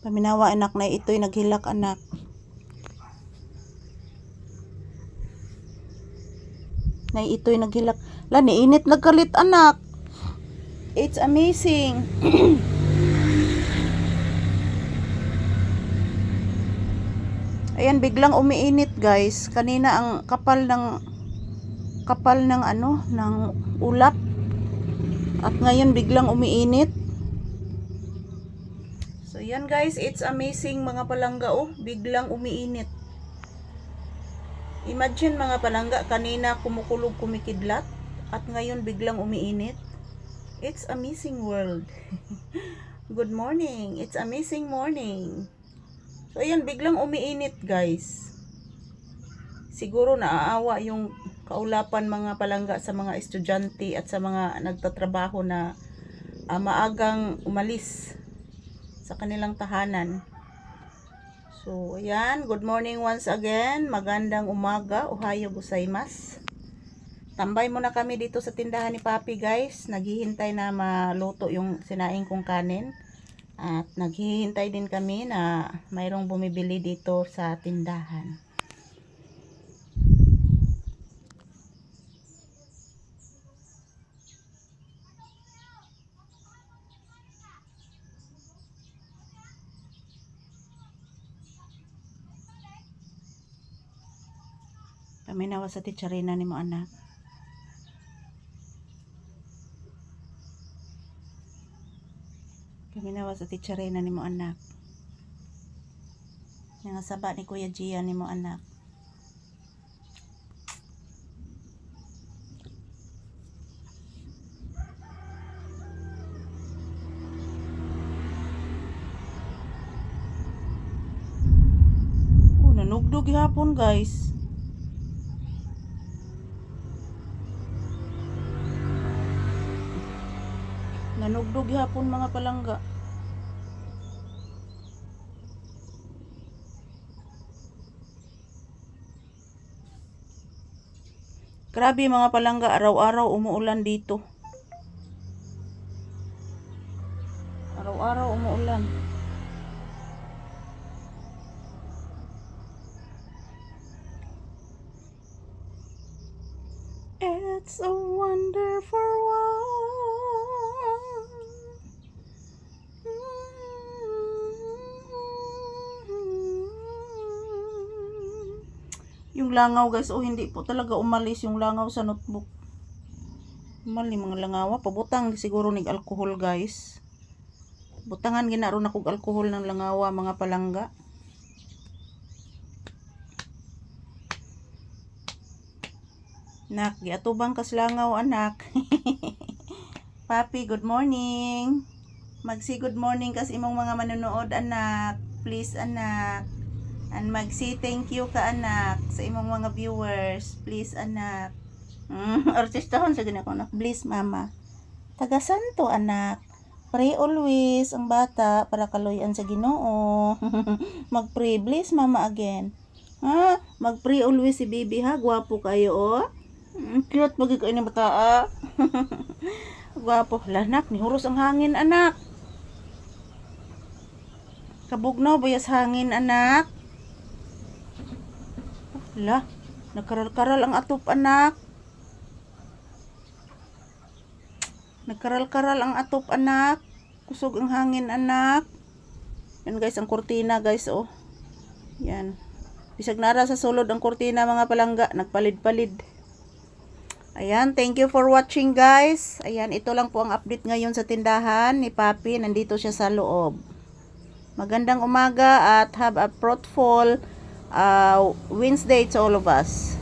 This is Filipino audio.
Paminawa anak na ito'y naghilak anak. Na ito'y naghilak. La, niinit nagkalit anak. It's amazing. Ayan, biglang umiinit guys. Kanina ang kapal ng kapal ng ano, ng ulap. At ngayon biglang umiinit. Yan guys, it's amazing mga palangga oh, biglang umiinit. Imagine mga palangga, kanina kumukulog kumikidlat at ngayon biglang umiinit. It's amazing world. Good morning. It's amazing morning. So ayan, biglang umiinit guys. Siguro naaawa yung kaulapan mga palangga sa mga estudyante at sa mga nagtatrabaho na ah, maagang umalis sa kanilang tahanan. So, ayan. Good morning once again. Magandang umaga. Ohayo gozaimasu. Tambay muna kami dito sa tindahan ni Papi guys. Naghihintay na maluto yung sinaing kong kanin. At naghihintay din kami na mayroong bumibili dito sa tindahan. Kami nawa sa titsarina ni mo anak. Kami nawa sa titsarina ni mo anak. Nga saba ni Kuya Gia ni mo anak. Oh, nanugdog hapon guys. Nanugdog hapon mga palangga. Grabe mga palangga, araw-araw umuulan dito. Araw-araw umuulan. It's a wonderful Yung langaw guys, oh hindi po talaga umalis yung langaw sa notebook. Mali mga langawa, pabutang siguro nig alcohol guys. Butangan ginaron ako alcohol ng langawa mga palangga. Nak, giatubang kas langaw anak. Papi, good morning. Magsi good morning kas imong mga manonood anak. Please anak. And magsi thank you ka anak sa imong mga viewers. Please anak. Mm, artistahon sa ganyan ko anak. Please mama. Tagasan to anak. Pray always ang bata para kaloyan sa Ginoo. Mag-pray please mama again. Ha? Mag-pray always si baby ha. Gwapo kayo oh. Mm, Cute pag ikaw ni bata ah. Gwapo. Lanak, nihuros ang hangin anak. Kabugnaw bayas hangin anak. La, nagkaral-karal ang atop anak. Nagkaral-karal ang atop anak. Kusog ang hangin anak. Yan guys, ang kurtina guys oh. Yan. Bisag nara sa sulod ang kurtina mga palangga. Nagpalid-palid. Ayan, thank you for watching guys. Ayan, ito lang po ang update ngayon sa tindahan ni Papi. Nandito siya sa loob. Magandang umaga at have a fruitful uh, Wednesday to all of us.